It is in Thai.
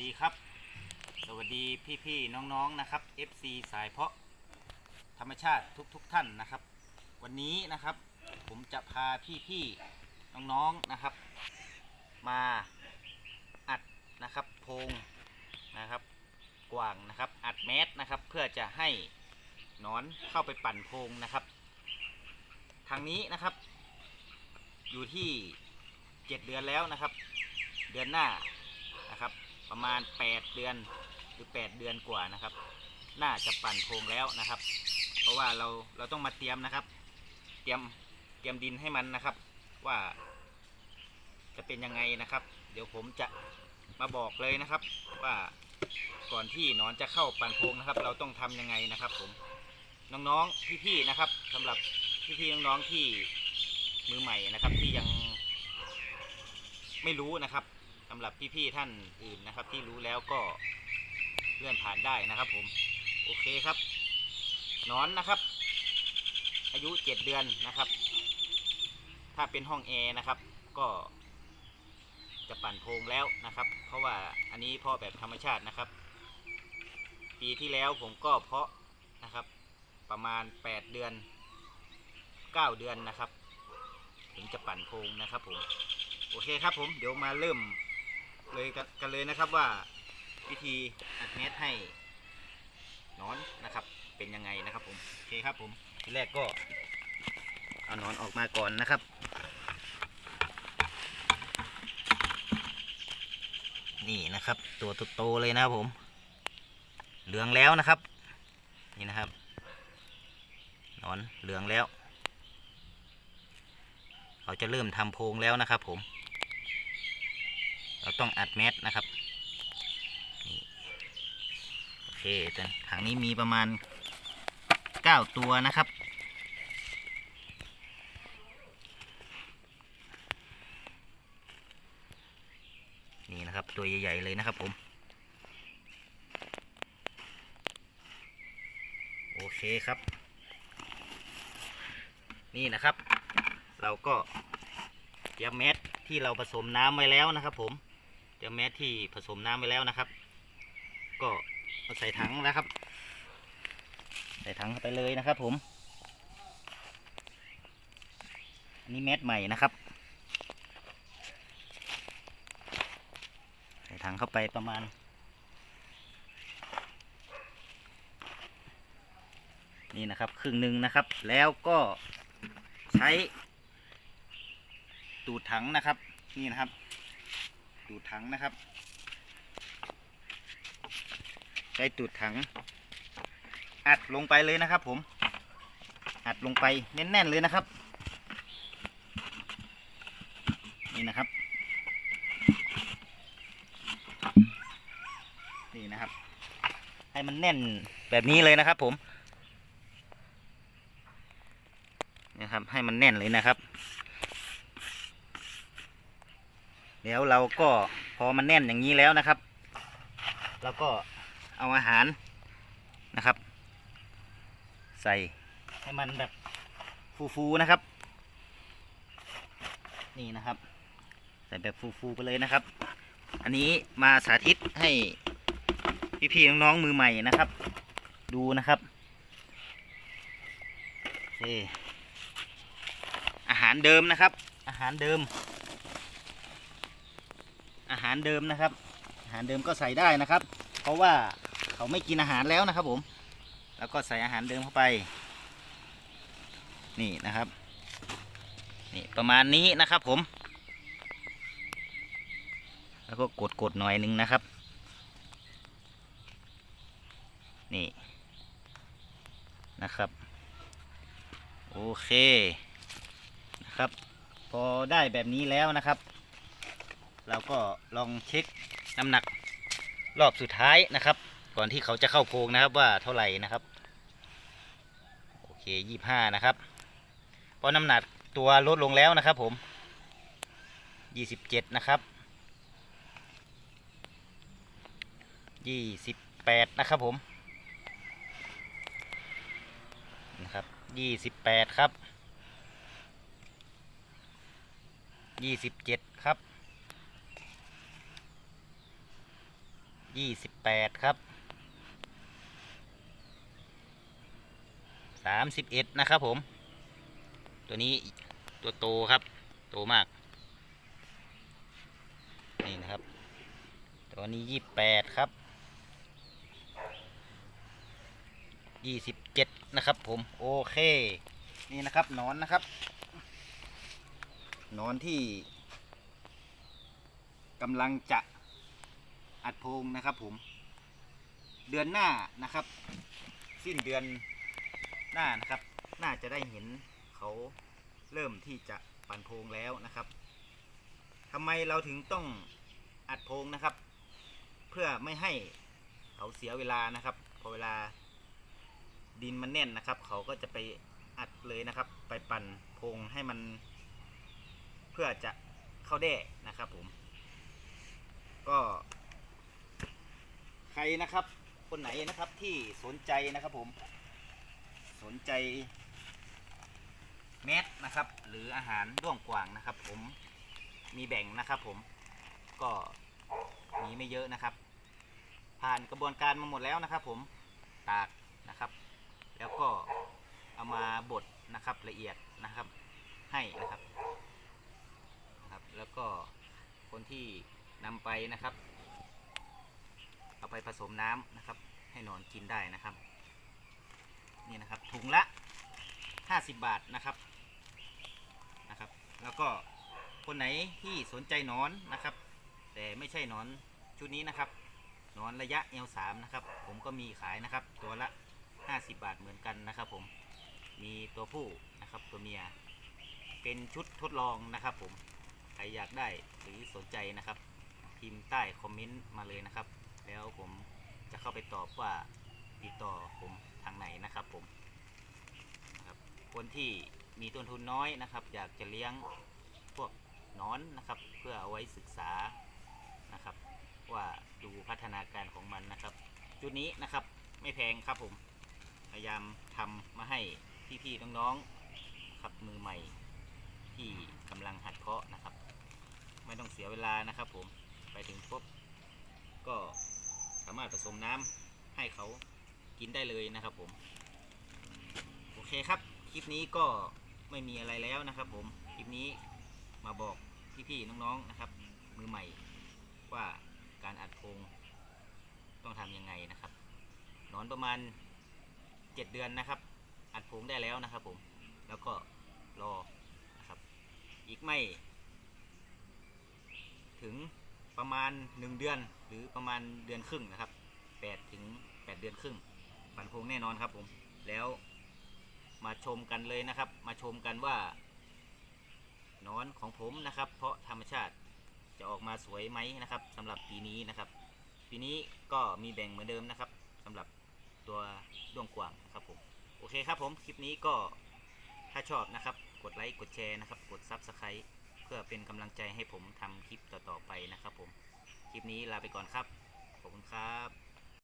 ดีครับ สวัสดีพี่ๆน้องๆนะครับ FC สายเพาะธรรมชาติทุกๆทท่านนะครับ วันนี้นะครับผมจะพาพี่ๆน้องๆนะครับ มาอัดนะครับโพงนะครับกว่างนะครับอัดแมสนะครับ เพื่อจะให้หนอนเข้าไปปั่นโพงนะครับ ทางนี้นะครับ อยู่ที่ 7 เดือนแล้วนะครับ เดือนหน้า ประมาณ 8 เดือนหรือ 8 เดือนกว่านะครับ น่าจะปั่นโพรงแล้วนะครับ เพราะว่าเราเราต้องมาเตรียมนะครับ เตรียมเตรียมดินให้มันนะครับ ว่า จะเป็นยังไงนะครับ เดี๋ยวผมจะมาบอกเลยนะครับ ว่าก่อนที่นอนจะเข้าปั่นโพรงนะครับ เราต้องทำยังไงนะครับผมน้องๆพี่ๆนะครับสำหรับพี่ๆน้องๆที่มือใหม่นะครับที่ยังไม่รู้นะครับ สำหรับพี่ๆท่านอื่นนะครับ ที่รู้แล้วก็เลื่อนผ่านได้นะครับ ผม โอเคครับนอนนะครับ อายุเจ็ดเดือนนะครับ ถ้าเป็นห้องแอร์นะครับ ก็จะปั่นโพงแล้วนะครับ เพราะว่าอันนี้เพาะแบบธรรมชาตินะครับ ปีที่แล้วผมก็เพาะนะครับ ประมาณ 8 เดือน 9 เดือนนะครับ ถึงจะปั่นโพงนะครับผม โอเคครับผม เดี๋ยวมาเริ่ม เลยกันกันเลยนะครับว่าวิธีอัดเม็ดให้นอนนะครับ เป็นยังไงนะครับผมโอเคครับผมทีแรกก็เอานอนออกมาก่อนนะครับนี่นะครับ ตัวโตๆเลยนะครับผม เหลืองแล้วนะครับ นี่นะครับนอนเหลืองแล้ว เขาจะเริ่มทำโพงแล้วนะครับผม เราต้องอัดแมสนะครับนี่โอเคแต่ถังนี้มีประมาณ 9 ตัวนะครับ นี่นะครับตัวใหญ่ ๆ เลยนะครับผมโอเคครับ นี่นะครับ เราก็เตรียมแมสที่เราผสมน้ำไว้แล้วนะครับผม เตรียมแมสที่ผสมน้ำไว้แล้วนะครับ ก็เอาใส่ถังแล้วครับ ใส่ถังเข้าไปเลยนะครับ ผมอันนี้แมสใหม่นะครับ ใส่ถังเข้าไปประมาณนี่นะครับครึ่งหนึ่งนะครับ แล้วก็ใช้ตูดถังนะครับ นี่นะครับ ตูดถังนะครับ ใช้ตูดถัง อัดลงไปเลยนะครับผม อัดลงไปแน่นๆเลยนะครับ นี่นะครับ นี่นะครับ ให้มันแน่นแบบนี้เลยนะครับผมนะครับให้มันแน่นเลยนะครับ แล้วเราก็พอมันแน่นอย่างนี้แล้วนะครับ เราก็เอาอาหารนะครับ ใส่ให้มันแบบฟูๆนะครับ นี่นะครับ ใส่แบบฟูๆไปเลยนะครับ อันนี้มาสาธิตให้พี่ๆน้องๆมือใหม่นะครับ ดูนะครับอาหารเดิมนะครับ อาหารเดิม อาหารเดิมนะครับ อาหารเดิมก็ใส่ได้นะครับ เพราะว่าเขาไม่กินอาหารแล้วนะครับผม แล้วก็ใส่อาหารเดิมเข้าไป นี่นะครับ นี่ประมาณนี้นะครับผม แล้วก็กดกดหน่อยหนึงนะครับ นี่นะครับ โอเคนะครับ พอได้แบบนี้แล้วนะครับ เราก็ลองเช็คน้ำหนักรอบสุดท้ายนะครับ ก่อนที่เขาจะเข้าโพงนะครับว่าเท่าไหร่นะครับ โอเคยี่ห้านะครับ เพราะน้ำหนักตัวลดลงแล้วนะครับผมยี่สิบเจ็ดนะครับยี่สิบแปดนะครับผมนะครับยี่สิบแปดครับยี่สิบเจ็ดครับ ยี่สิบแปดครับสามสิบเอ็ดนะครับผม ตัวนี้ตัวโตครับ โตมาก นี่นะครับ ตัวนี้ยี่แปดครับยี่สิบเจ็ดนะครับผม โอเค นี่นะครับนอนนะครับนอนที่กำลังจะ อัดโพงนะครับผม เดือนหน้านะครับ สิ้นเดือนหน้านะครับ น่าจะได้เห็นเขาเริ่มที่จะปั่นโพงแล้วนะครับทำไมเราถึงต้องอัดโพงนะครับ เพื่อไม่ให้เขาเสียเวลานะครับ พอเวลาดินมันแน่นนะครับ เขาก็จะไปอัดเลยนะครับ ไปปั่นโพงให้มัน เพื่อจะเข้าแด้นะครับผม ก็ ใครนะครับ คนไหนนะครับที่สนใจนะครับผม สนใจเม็ดนะครับ หรืออาหารด้วงกวางนะครับ ผมมีแบ่งนะครับ ผมก็มีไม่เยอะนะครับ ผ่านกระบวนการมาหมดแล้วนะครับ ผมตากนะครับ แล้วก็เอามาบดนะครับละเอียดนะครับ ให้นะครับนะครับ แล้วก็คนที่นำไปนะครับ ไปผสมน้ำนะครับ ให้หนอนกินได้นะครับ นี่นะครับถุงละ 50 บาทนะครับนะครับ แล้วก็คนไหนที่สนใจนอนนะครับ แต่ไม่ใช่นอนชุดนี้นะครับนอนระยะเอลสามนะครับ ผมก็มีขายนะครับ ตัวละ 50 บาทเหมือนกันนะครับ ผมมีตัวผู้นะครับตัวเมียเป็นชุดทดลองนะครับ ผมใครอยากได้หรือสนใจนะครับ พิมพ์ใต้คอมเมนต์มาเลยนะครับ แล้วผมจะเข้าไปตอบว่าติดต่อผมทางไหนนะครับผมนะครับคนที่มีต้นทุนน้อยนะครับ อยากจะเลี้ยงพวกนอนนะครับ เพื่อเอาไว้ศึกษานะครับ ว่าดูพัฒนาการของมันนะครับ จุดนี้นะครับไม่แพงครับผมพยายามทำมาให้พี่ๆน้องๆครับมือใหม่ที่กำลังหัดเพาะนะครับ ไม่ต้องเสียเวลานะครับผมไปถึงปุ๊บก็ามารถผสมน้ำให้เขากินได้เลยนะครับผม โอเคครับ คลิปนี้ก็ไม่มีอะไรแล้วนะครับผม คลิปนี้มาบอกพี่ๆน้องๆนะครับ มือใหม่ว่าการอัดโพรงต้องทำยังไงนะครับนอนประมาณ 7 เดือนนะครับ อัดโพรงได้แล้วนะครับผม แล้วก็รอนะครับ อีกไม่ ถึง ประมาณ 1 เดือนหรือประมาณเดือนครึ่งนะครับ8ถึง8เดือนครึ่งปั่นโพรงแน่นอนครับผมแล้วมาชมกันเลยนะครับ มาชมกันว่านอนของผมนะครับ เพราะธรรมชาติจะออกมาสวยไหมนะครับสำหรับปีนี้นะครับ ปีนี้ก็มีแบ่งเหมือนเดิมนะครับสำหรับตัวด้วงกว่างนะครับผมโอเคครับผมคลิปนี้ก็ถ้าชอบนะครับ กดไลค์กดแชร์นะครับ กด Subscribe เพื่อเป็นกำลังใจให้ผมทำคลิปต่อๆไปนะครับผม คลิปนี้ลาไปก่อนครับ ขอบคุณครับ